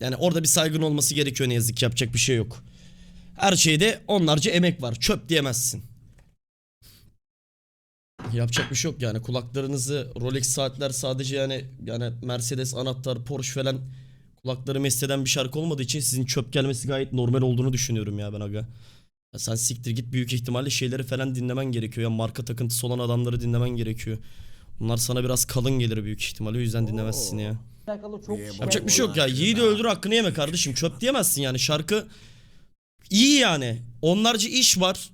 Yani orada bir saygın olması gerekiyor ne yazık ki yapacak bir şey yok. Her şeyde onlarca emek var. Çöp diyemezsin. Yapacak bir şey yok yani. Kulaklarınızı Rolex saatler sadece yani yani Mercedes anahtar Porsche falan kulakları mesleden bir şarkı olmadığı için sizin çöp gelmesi gayet normal olduğunu düşünüyorum ya ben aga. Ya sen siktir git büyük ihtimalle şeyleri falan dinlemen gerekiyor. Ya marka takıntısı olan adamları dinlemen gerekiyor. Bunlar sana biraz kalın gelir büyük ihtimalle o yüzden dinlemezsin ya. Alakalı çok Yapacak bir şey yok ya. Yiğidi öldür hakkını yeme kardeşim. Çöp diyemezsin yani. Şarkı iyi yani. Onlarca iş var.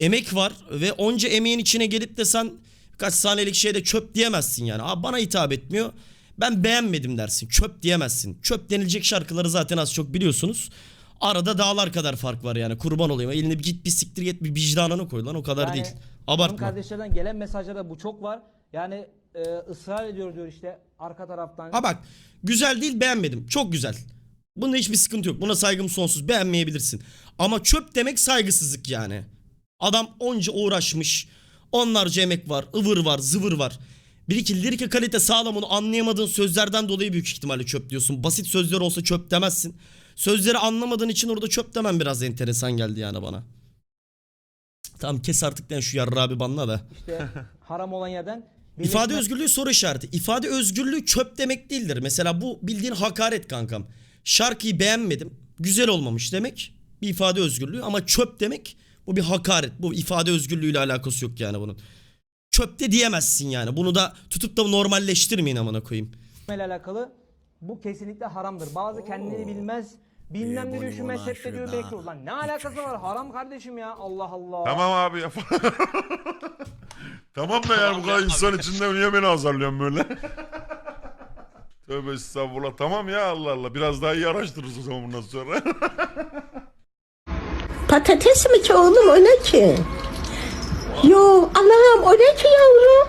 Emek var. Ve onca emeğin içine gelip de sen kaç saniyelik şeyde çöp diyemezsin yani. Aa, bana hitap etmiyor. Ben beğenmedim dersin. Çöp diyemezsin. Çöp denilecek şarkıları zaten az çok biliyorsunuz. Arada dağlar kadar fark var yani. Kurban olayım. Elini bir git bir siktir git bir vicdanını koy lan o kadar Yani değil. Hanım Abartma. kardeşlerden gelen mesajlarda bu çok var. Yani e, ısrar ediyor diyor işte arka taraftan. Ha bak güzel değil beğenmedim. Çok güzel. Bunda hiçbir sıkıntı yok. Buna saygım sonsuz. Beğenmeyebilirsin. Ama çöp demek saygısızlık yani. Adam onca uğraşmış. Onlarca emek var. ıvır var. Zıvır var. Bir iki lirike kalite sağlam onu anlayamadığın sözlerden dolayı büyük ihtimalle çöp diyorsun. Basit sözler olsa çöp demezsin. Sözleri anlamadığın için orada çöp demem biraz enteresan geldi yani bana. Tamam kes artık lan şu yarra abi banla da. İşte haram olan yerden. İfade birleşme- özgürlüğü soru işareti. İfade özgürlüğü çöp demek değildir. Mesela bu bildiğin hakaret kankam. Şarkıyı beğenmedim. Güzel olmamış demek. Bir ifade özgürlüğü ama çöp demek bu bir hakaret. Bu ifade özgürlüğüyle alakası yok yani bunun. Çöp de diyemezsin yani. Bunu da tutup da normalleştirmeyin amına koyayım. alakalı bu kesinlikle haramdır. Bazı kendini bilmez bilmem ne diyor şu mezhepte diyor bekle. Ulan ne alakası var haram kardeşim ya Allah Allah. Tamam abi ya. tamam da yani bu kadar insan içinde niye beni azarlıyorsun böyle? Tövbe estağfurullah. Tamam ya Allah Allah. Biraz daha iyi araştırırız o zaman bundan sonra. Patates mi ki oğlum o ne ki? Yo Allah'ım o ne ki yavrum?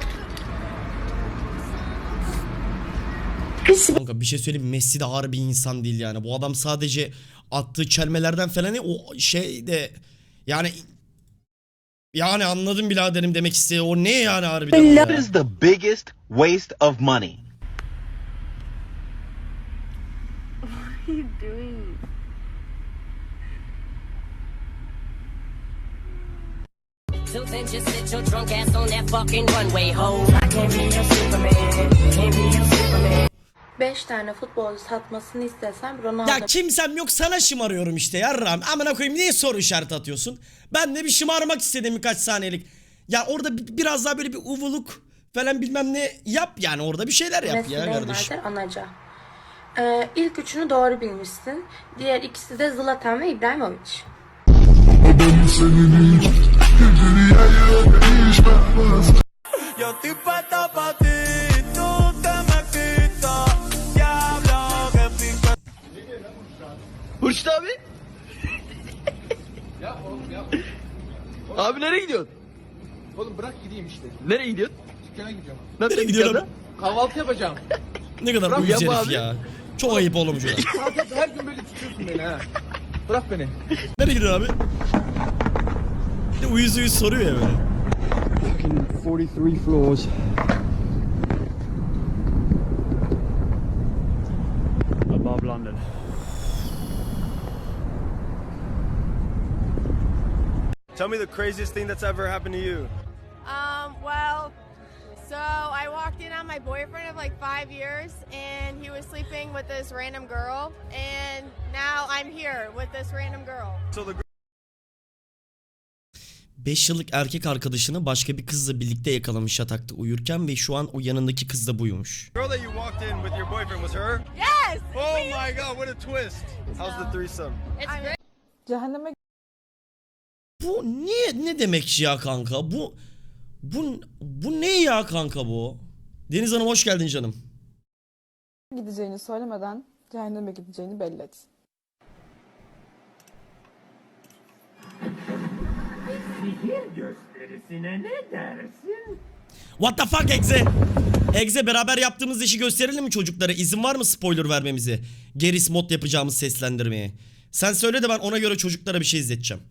Biz Kanka bir şey söyleyeyim Messi de harbi insan değil yani. Bu adam sadece attığı çelmelerden falan o şey de yani yani anladım biraderim demek istiyor. O ne yani harbiden ya? What is the biggest waste of money? So then just sit your drunk ass on that fucking runway, ho. I can't be your Superman, can't be your. 5 tane futbolcu satmasını istesem Ronaldo Ya kimsem yok sana şımarıyorum işte yarram. Amına koyayım niye soru işareti atıyorsun? Ben de bir şımarmak istedim birkaç saniyelik. Ya orada bi- biraz daha böyle bir uvuluk falan bilmem ne yap yani orada bir şeyler yap Messi, ya Neymar, kardeşim. Anaca. Ee, ilk üçünü doğru bilmişsin. Diğer ikisi de Zlatan ve İbrahimovic. Yo estoy puesto pa' Hurşit abi. Abi nereye gidiyorsun? Oğlum bırak gideyim işte. Nereye gidiyorsun? Dükkana gidiyorum. Nasıl Nereye gidiyorsun dükkanda? Kahvaltı yapacağım. Ne kadar Bırak uyuz yapma herif abi. ya. Çok ayıp oğlum şuna. Zaten her gün böyle tutuyorsun beni ha. Bırak beni. Nereye gidiyorsun abi? Bir de uyuz uyuz soruyor ya böyle. 43 floors. Tell me the craziest thing that's ever happened to you. Um, well, so I walked in on my boyfriend of like five years, and he was sleeping with this random girl, and now I'm here with this random girl. So the 5 yıllık erkek arkadaşını başka bir kızla birlikte yakalamış yatakta uyurken ve şu an o yanındaki kız da buymuş. girl that you walked in with your boyfriend was her? Yes! Oh my god, what a twist. How's the threesome? It's great. Cehenneme Bu niye ne demek ya kanka? Bu bu bu ne ya kanka bu? Deniz Hanım hoş geldin canım. gideceğini söylemeden cehenneme gideceğini belli et. What the fuck Egze? Egze beraber yaptığımız işi gösterelim mi çocuklara? İzin var mı spoiler vermemize? Geris mod yapacağımız seslendirmeye. Sen söyle de ben ona göre çocuklara bir şey izleteceğim.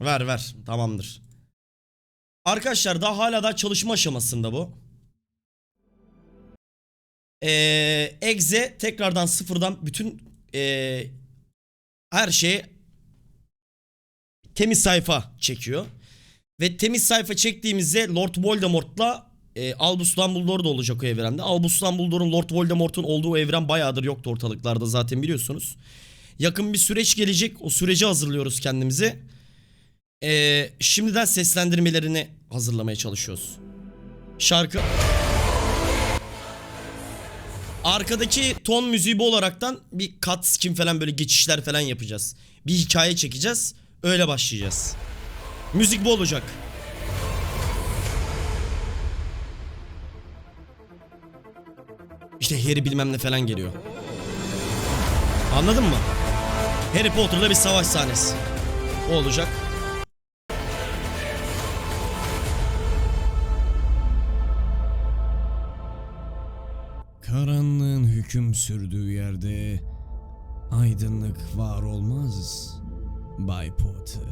Ver ver tamamdır. Arkadaşlar daha hala daha çalışma aşamasında bu. Ee, Exe tekrardan sıfırdan bütün ee, her şeye temiz sayfa çekiyor. Ve temiz sayfa çektiğimizde Lord Voldemort'la e, Albus Dumbledore da olacak o evrende. Albus Dumbledore'un Lord Voldemort'un olduğu evren bayağıdır yoktu ortalıklarda zaten biliyorsunuz. Yakın bir süreç gelecek. O süreci hazırlıyoruz kendimizi. E, şimdiden seslendirmelerini hazırlamaya çalışıyoruz. Şarkı... Arkadaki ton müziği bu olaraktan bir cut skin falan böyle geçişler falan yapacağız. Bir hikaye çekeceğiz. Öyle başlayacağız. Müzik bu olacak. İşte Harry bilmem ne falan geliyor. Anladın mı? Harry Potter'la bir savaş sahnesi. O olacak. Hüküm sürdüğü yerde aydınlık var olmaz. Bay Potter.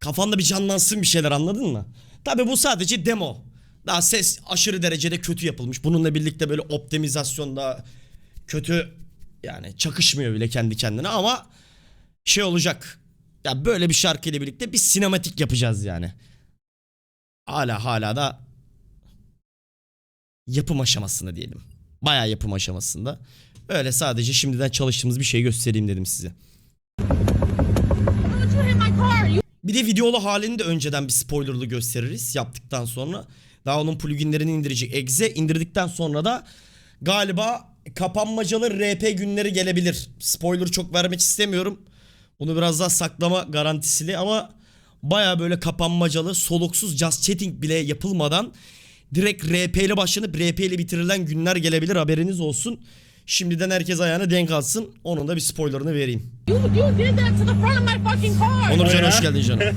Kafanda bir canlansın bir şeyler anladın mı? Tabi bu sadece demo. Daha ses aşırı derecede kötü yapılmış. Bununla birlikte böyle optimizasyon da kötü yani çakışmıyor bile kendi kendine ama şey olacak. Ya böyle bir şarkıyla birlikte bir sinematik yapacağız yani. Hala hala da yapım aşamasında diyelim. Bayağı yapım aşamasında. Öyle sadece şimdiden çalıştığımız bir şey göstereyim dedim size. Bir de videolu halini de önceden bir spoilerlı gösteririz yaptıktan sonra. Daha onun pluginlerini indirecek Exe. indirdikten sonra da galiba kapanmacalı RP günleri gelebilir. Spoiler çok vermek istemiyorum. Bunu biraz daha saklama garantisili ama baya böyle kapanmacalı soluksuz just chatting bile yapılmadan direkt RP ile başlanıp RP ile bitirilen günler gelebilir haberiniz olsun. Şimdiden herkes ayağına denk alsın. Onun da bir spoilerını vereyim. You, you did that to the front of my fucking car. Onurcan hoş geldin canım.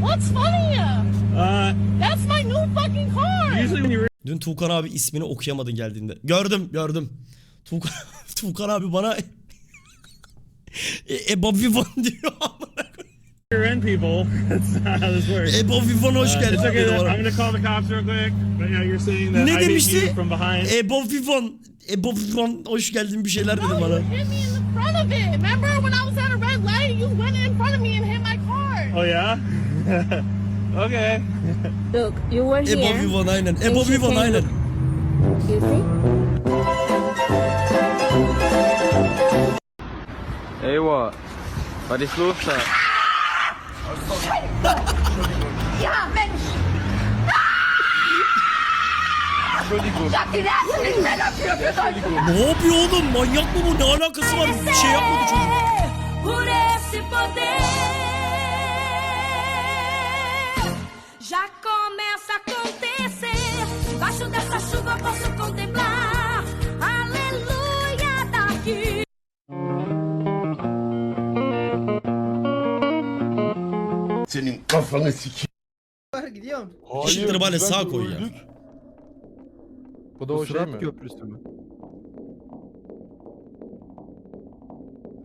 What's funny? Uh, That's my new fucking car. usually when you Dün Tuğkan abi ismini okuyamadın geldiğinde. Gördüm gördüm. Tuğkan, Tuğkan abi bana e, Eba Vivan diyor. end people, that's not how this works. Eba Vivan hoş Uh, geldin. it's okay. I'm gonna call the cops real quick. But yeah, you're saying that Ne I demişti? you from behind. Eba Vivan. Eba Vivan hoş geldin bir şeyler dedi No, bana. you hit me in the front of it. Remember when I was at a red light? You went in front of me and hit my car. Oh yeah. okay. Look, you were Eba here. Vivan aynen. Eba she Vivan came aynen. You see? Eyvah. Was ist los da? Ja, Mensch. Entschuldigung. Ich hab die Nerven nicht mehr dafür gefunden. Ne yapıyor oğlum? Manyak mı bu? Ne alakası var? Bir şey yapmadı çocuk. Por esse poder já começa a acontecer. Baixo dessa chuva posso contemplar. Senin kafanı sikeyim. Gidiyorum. Işıkları bari sağa koy ya. Bu da o şey mi? köprüsü mü?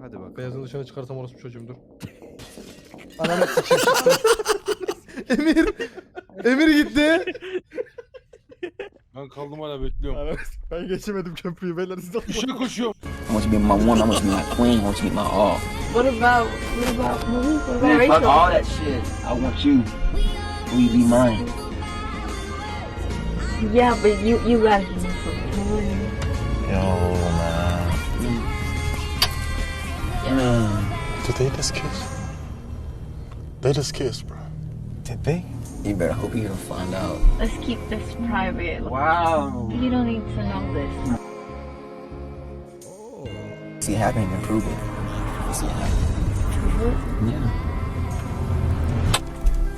Hadi bak. Beyazın dışına çıkarsam orası çocuğum dur. Ananı sikeyim. Emir. Emir gitti. Ben kaldım hala bekliyorum. ben geçemedim köprüyü beyler siz Koşuyor koşuyor. I want you to be my one, I want you to be my queen, I want you to be my all. What about, what about me? What about Man, fuck all that shit. I want you. Will you be mine? Yeah, but you, you gotta give me some time. Yo, man. Did they just kiss? They just kissed, bro. Did they? You better hope you don't find out. Let's keep this private. Wow. You don't need to know this. See it happen and prove See it happen. Yeah.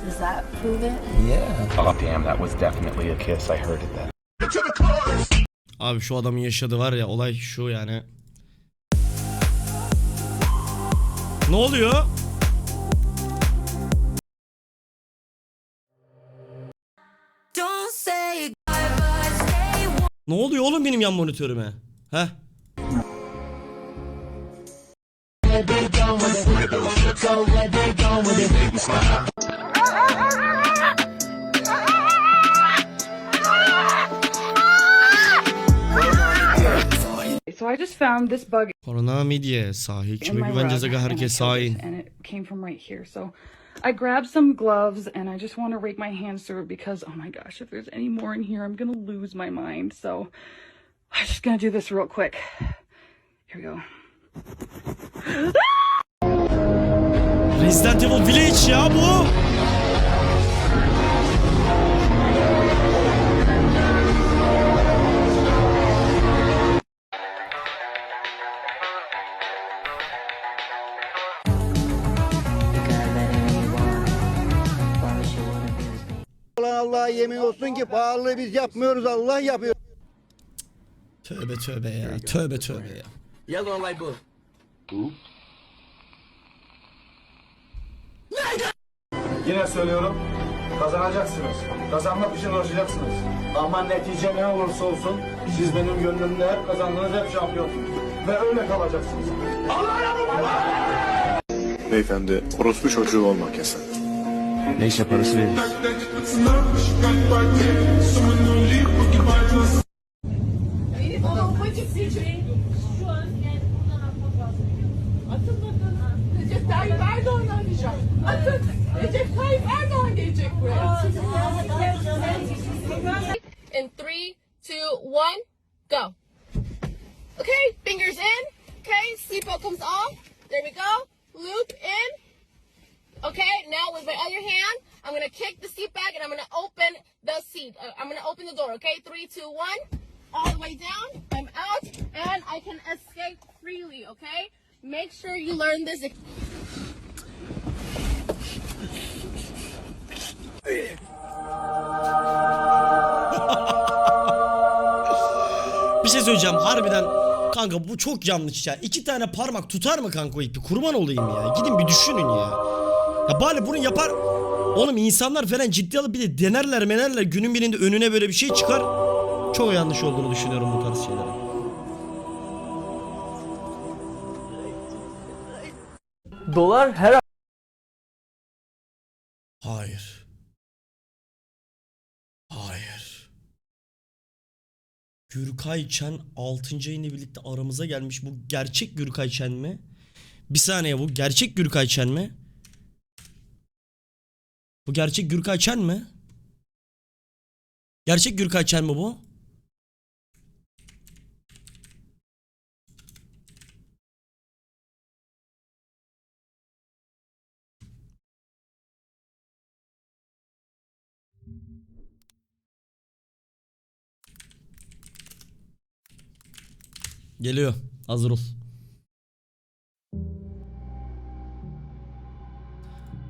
Does that prove it? Yeah. Oh, damn, that was definitely a kiss. I heard it then. Abi şu adamın yaşadığı var ya olay şu yani. Ne oluyor? Don't say goodbye, but stay Ne oluyor oğlum benim yan monitörüme? Heh. So I just found this bug Korona midye sahi. in Kime my güveneceğiz rug aga and I herkes killed hain. it, and it came from right here. So I grabbed some gloves and I just want to rake my hands through it because oh my gosh, if there's any more in here, I'm gonna lose my mind. So I'm just gonna do this real quick. Here we go. Ah! Resident Evil Village ya bu. Allah'a yemin olsun ki pahalılığı biz yapmıyoruz Allah yapıyor. Tövbe tövbe ya. Tövbe tövbe ya. Yellow light blue. Yine söylüyorum. Kazanacaksınız. Kazanmak için uğraşacaksınız. Ama netice ne olursa olsun siz benim gönlümde hep kazandınız, hep şampiyonsunuz. Ve öyle kalacaksınız. Beyefendi, orospu çocuğu olmak yasak. Neyse parası verir. Recep Tayyip Erdoğan arayacak. Atın. Recep. In three, two, one, go. Okay, fingers in. Okay, seatbelt comes off. There we go. Loop in. Okay, now with my other hand, I'm gonna kick the seat back and I'm gonna open the seat. Uh, I'm gonna open the door. Okay, three, two, one. All the way down. I'm out, and I can escape freely. Okay. Make sure you learn this. Şey söyleyeceğim harbiden kanka bu çok yanlış ya. İki tane parmak tutar mı kanka o ipi? Kurban olayım ya. Gidin bir düşünün ya. Ya bari bunu yapar. Oğlum insanlar falan ciddi alıp bir de denerler menerler. Günün birinde önüne böyle bir şey çıkar. Çok yanlış olduğunu düşünüyorum bu tarz şeylerin. Dolar her Gürkay Çen 6. ayında birlikte aramıza gelmiş. Bu gerçek Gürkay Çen mi? Bir saniye bu gerçek Gürkay Çen mi? Bu gerçek Gürkay Çen mi? Gerçek Gürkay Çen mi bu? Geliyor. Hazır ol.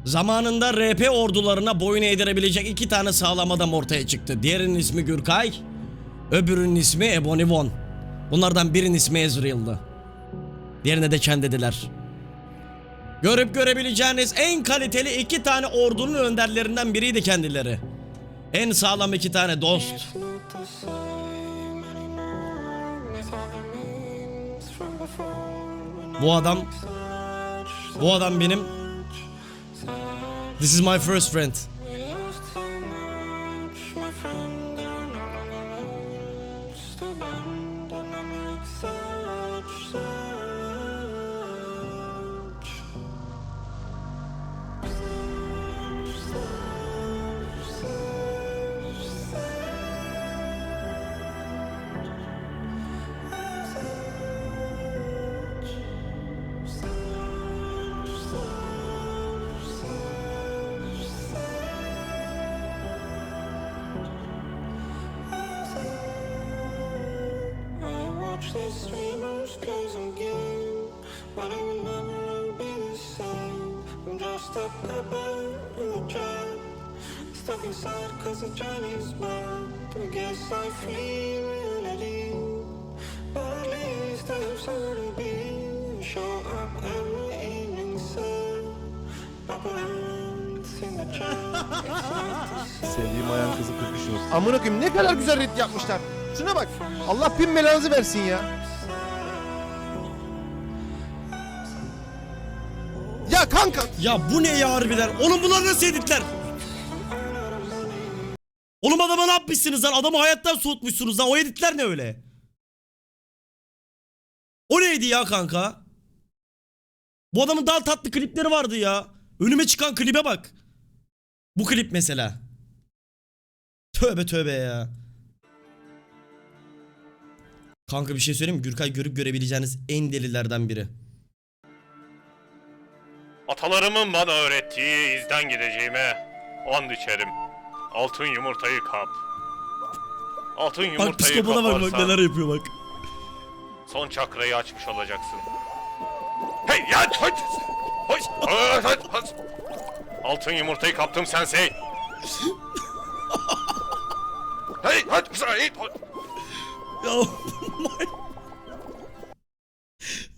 Zamanında RP ordularına boyun eğdirebilecek iki tane sağlam adam ortaya çıktı. Diğerinin ismi Gürkay, öbürünün ismi Ebony Von. Bunlardan birinin ismi Ezreal'dı. Diğerine de Chen dediler. Görüp görebileceğiniz en kaliteli iki tane ordunun önderlerinden biriydi kendileri. En sağlam iki tane dost. Bu adam Bu adam benim This is my first friend. Sevdiğim ayağın kızı 43 yıl. Amına koyayım ne kadar güzel rit yapmışlar. Şuna bak. Allah bin belanızı versin ya. ya kanka. Ya bu ne ya harbiden? Oğlum bunlar nasıl editler? Oğlum adama ne yapmışsınız lan? Adamı hayattan soğutmuşsunuz lan. O editler ne öyle? O neydi ya kanka? Bu adamın daha tatlı klipleri vardı ya. Önüme çıkan klibe bak. Bu klip mesela. Tövbe tövbe ya. Kanka bir şey söyleyeyim mi? Gürkay görüp görebileceğiniz en delilerden biri. Atalarımın bana öğrettiği izden gideceğime and içerim. Altın yumurtayı kap. Altın Bak yumurtayı psikopata bak bak kaparsan neler yapıyor bak. son çakrayı açmış olacaksın. Hey ya! Hoy! Hoy! Hoy! Hoy! Hoy! Altın yumurtayı kaptım sensei. hey! Hoy! Hey! Hoy! Ya,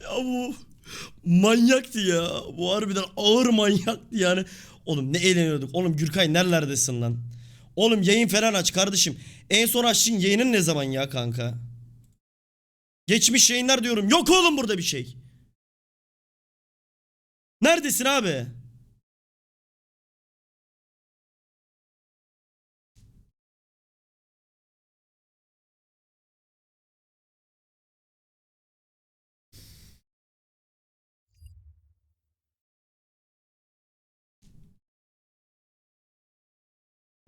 ya bu manyaktı ya. Bu harbiden ağır manyaktı yani. Oğlum ne eğleniyorduk. Oğlum Gürkay nerelerdesin lan? Oğlum yayın falan aç kardeşim. En son açtığın yayının ne zaman ya kanka? Geçmiş yayınlar diyorum. Yok oğlum burada bir şey. Neredesin abi?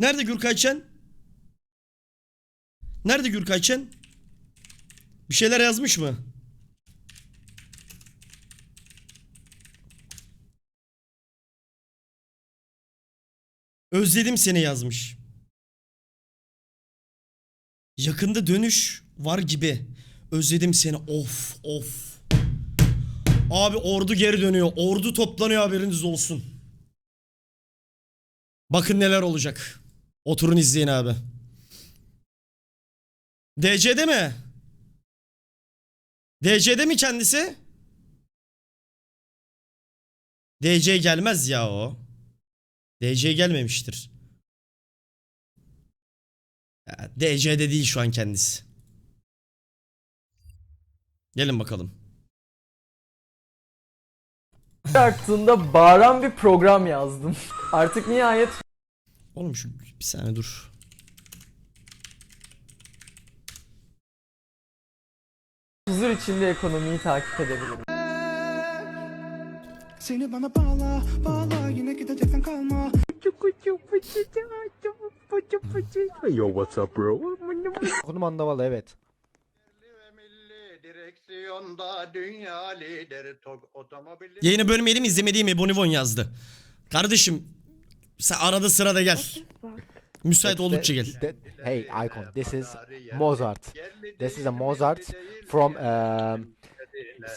Nerede Gürkayçen? Nerede Gürkayçen? Bir şeyler yazmış mı? Özledim seni yazmış. Yakında dönüş var gibi. Özledim seni. Of of. Abi ordu geri dönüyor. Ordu toplanıyor haberiniz olsun. Bakın neler olacak. Oturun izleyin abi. DC'de mi? DC'de mi kendisi? DC gelmez ya o. DC gelmemiştir. Ya, DC'de değil şu an kendisi. Gelin bakalım. Aktığında bağıran bir program yazdım. Artık nihayet Oğlum şu bir saniye dur. huzur içinde ekonomiyi takip edebilirim. Seni bana bağla, bağla yine gideceksen kalma. Yo what's up bro? Konum Andaval evet. Direksiyonda dünya lideri tok otomobili. Yayını bölmeyelim izlemediğim Ebonivon yazdı. Kardeşim sen arada sırada gel. Müsait oldukça gel. Hey Icon, this is Mozart. This is a Mozart from um,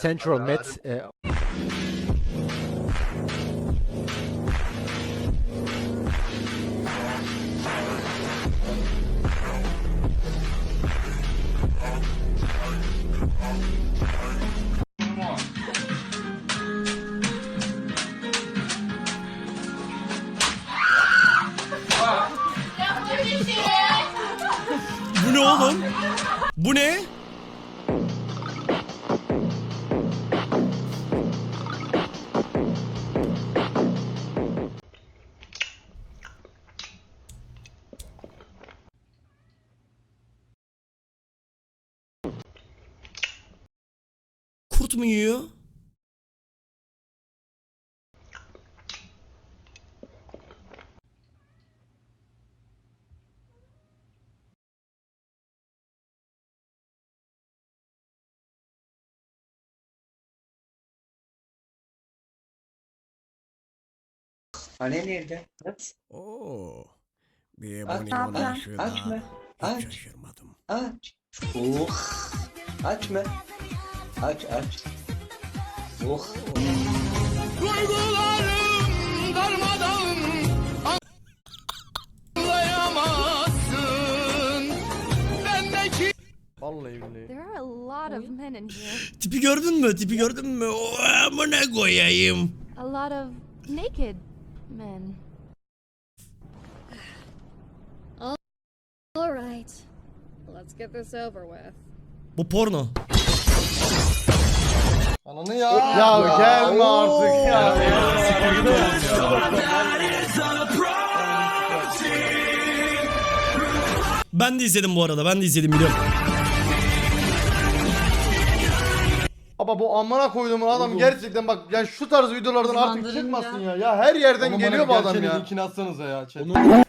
Central Met. uh, Kurt mu yiyor? Hani nerede? Oo. Bir Aç, Ebonivon aç, aç mı? Hiç Aç. şaşırmadım. Aç. Oh. Aç mı? Aç aç. Oh. Duygularım darmadan anlayamazsın. Bendeki Vallahi billahi. There are a lot of men in here. Tipi gördün mü? Tipi gördün mü? O amına koyayım. A lot of naked men. All right. Let's get this over with. Bu porno. Ya gelme artık ya. Ben de izledim bu arada. Ben de izledim biliyorum. Baba bu amına koyduğumun adam gerçekten bak yani şu tarz videolardan artık çıkmasın ya. Ya her yerden geliyor bu adam ya. linkini atsanıza ya.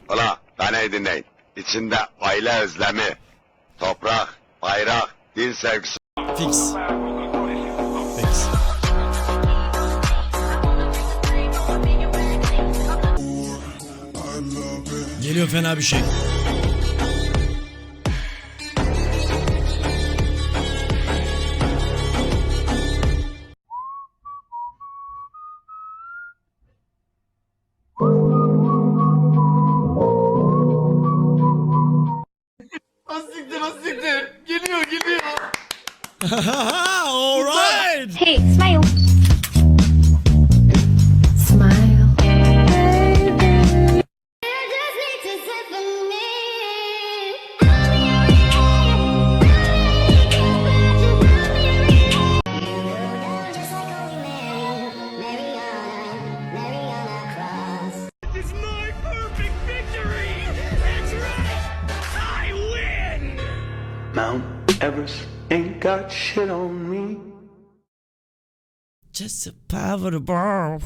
Ola beni dinleyin. İçinde aile özlemi, toprak, bayrak, din sevgisi Fix. Fix. Geliyor fena bir şey. All right. Hey, smile. inevitable